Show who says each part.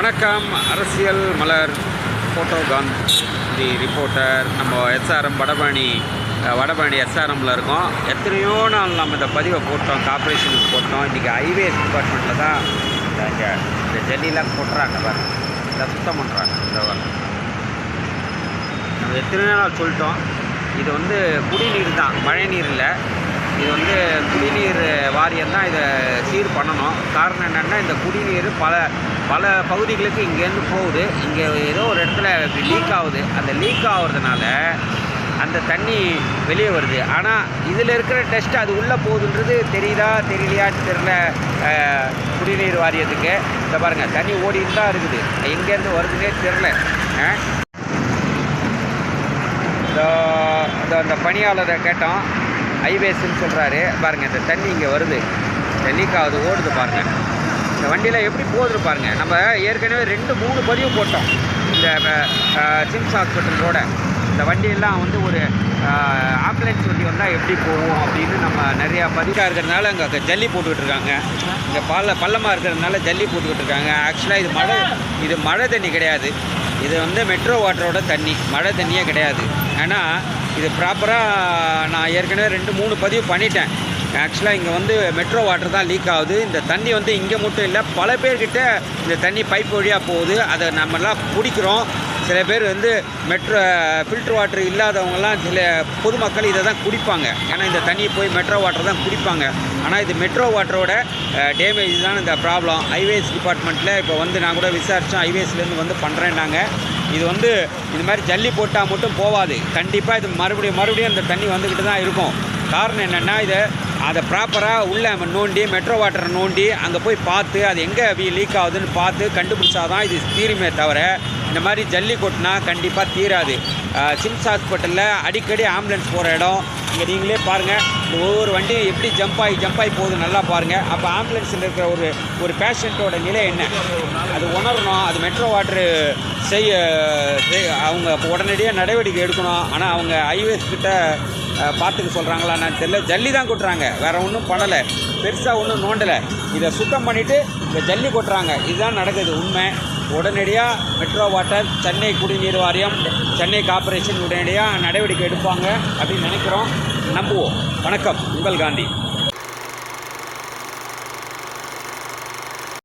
Speaker 1: வணக்கம் அரசியல் மலர் ஃபோட்டோகான் தி ரிப்போர்ட்டர் நம்ம எஸ்ஆர்எம் வடபழனி அஹ், வடபழனி எஸ்ஆர்எம்மில் இருக்கோம். எத்தனையோ நாள் நம்ம இந்த பதிவை போட்டோம் கார்பரேஷனுக்கு போட்டோம். இன்றைக்கி ஹைவேஸ் டிபார்ட்மெண்ட்டில் தான் இந்த இங்கே இந்த ஜல்லிலாம் கொட்டுறாங்க பாருங்கள் இதை சுத்தம் பண்ணுறாங்க இந்த நம்ம எத்தனையோ நாள் சொல்லிட்டோம். இது வந்து குடிநீர் தான் மழை நீர் இல்லை. இது வந்து குடிநீர் வாரியம் தான் இதை சீர் பண்ணணும். காரணம் என்னென்னா இந்த குடிநீர் பல பல பகுதிகளுக்கு இங்கேருந்து போகுது. இங்கே ஏதோ ஒரு இடத்துல லீக் ஆகுது. அந்த லீக் ஆகுறதுனால அந்த தண்ணி வெளியே வருது. ஆனால் இதில் இருக்கிற டெஸ்ட் அது உள்ளே போகுதுன்றது தெரியுதா தெரியலையான்னு தெரில குடிநீர் வாரியத்துக்கு. இந்த பாருங்கள் தண்ணி ஓடிட்டு தான் இருக்குது. எங்கேருந்து வருதுன்னே தெரில இந்த அந்த பணியாளரை கேட்டோம். ஹைவேஸ்ன்னு சொல்கிறாரு பாருங்கள் இந்த தண்ணி இங்கே வருது. லீக் ஆகுது ஓடுது பாருங்கள் இந்த வண்டியில் எப்படி போகுது பாருங்கள் நம்ம ஏற்கனவே ரெண்டு மூணு பதிவு போட்டோம். இந்த சிம்ஸ் ஹாஸ்பிட்டலோட இந்த வண்டியெல்லாம் வந்து ஒரு ஆம்புலன்ஸ் வண்டி வந்தால் எப்படி போகும் அப்படின்னு நம்ம நிறையா பதிவாக இருக்கிறதுனால அங்கே ஜல்லி போட்டுக்கிட்டு இருக்காங்க. இங்கே பள்ள பள்ளமாக இருக்கிறதுனால ஜல்லி போட்டுக்கிட்டு இருக்காங்க. ஆக்சுவலாக இது மழை இது மழை தண்ணி கிடையாது. இது வந்து மெட்ரோ வாட்டரோட தண்ணி. மழை தண்ணியே கிடையாது. ஏன்னா இது ப்ராப்பராக நான் ஏற்கனவே ரெண்டு மூணு பதிவு பண்ணிட்டேன். ஆக்சுவலாக இங்கே வந்து மெட்ரோ வாட்டர் தான் லீக் ஆகுது. இந்த தண்ணி வந்து இங்கே மட்டும் இல்லை பல பேர்கிட்ட இந்த தண்ணி பைப் வழியாக போகுது. அதை நம்மலாம் பிடிக்கிறோம் சில பேர் வந்து மெட்ரோ ஃபில்டர் வாட்டர் இல்லாதவங்கலாம் சில பொதுமக்கள் இதை தான் குடிப்பாங்க. ஏன்னா இந்த தண்ணியை போய் மெட்ரோ வாட்டர் தான் குடிப்பாங்க. ஆனால் இது மெட்ரோ வாட்டரோட டேமேஜ் தான் இந்த ப்ராப்ளம் ஹைவேஸ் டிபார்ட்மெண்ட்டில் இப்போ வந்து நான் கூட விசாரித்தோம் ஹைவேஸ்லேருந்து வந்து பண்ணுறேன்னாங்க இது வந்து இது மாதிரி ஜல்லி போட்டால் மட்டும் போகாது கண்டிப்பாக இது மறுபடியும் மறுபடியும் அந்த தண்ணி வந்துக்கிட்டு தான் இருக்கும். காரணம் என்னென்னா இதை அதை ப்ராப்பராக உள்ளே நோண்டி மெட்ரோ வாட்டரை நோண்டி அங்கே போய் பார்த்து அது எங்கே லீக் ஆகுதுன்னு பார்த்து கண்டுபிடிச்சாதான் இது தீருமே தவிர இந்த மாதிரி ஜல்லி கொட்டினா கண்டிப்பாக தீராது. சிம்ஸ் ஹாஸ்பிட்டலில் அடிக்கடி ஆம்புலன்ஸ் போகிற இடம். இங்கே நீங்களே பாருங்கள் ஒவ்வொரு வண்டி எப்படி ஜம்ப் ஆகி ஜம்ப் ஆகி போகுது நல்லா பாருங்கள் அப்போ ஆம்புலன்ஸில் இருக்கிற ஒரு ஒரு பேஷண்ட்டோட நிலை என்ன? அது உணரணும். அது மெட்ரோ வாட்ரு செய்ய அவங்க உடனடியாக நடவடிக்கை எடுக்கணும். ஆனால் அவங்க ஹைவேஸ் கிட்ட பார்த்துக்க சொல்கிறாங்களா நான் தெரியல. ஜல்லி தான் கொட்டுறாங்க. வேறு ஒன்றும் பண்ணலை. பெருசாக ஒன்றும் நோண்டலை. இதை சுத்தம் பண்ணிவிட்டு இதை ஜல்லி கொட்டுறாங்க. இதுதான் நடக்குது உண்மை. உடனடியாக மெட்ரோ வாட்டர் சென்னை குடிநீர் வாரியம் சென்னை கார்பரேஷன் உடனடியாக நடவடிக்கை எடுப்பாங்க அப்படின்னு நினைக்கிறோம். நம்புவோம். வணக்கம். உங்கள் காந்தி.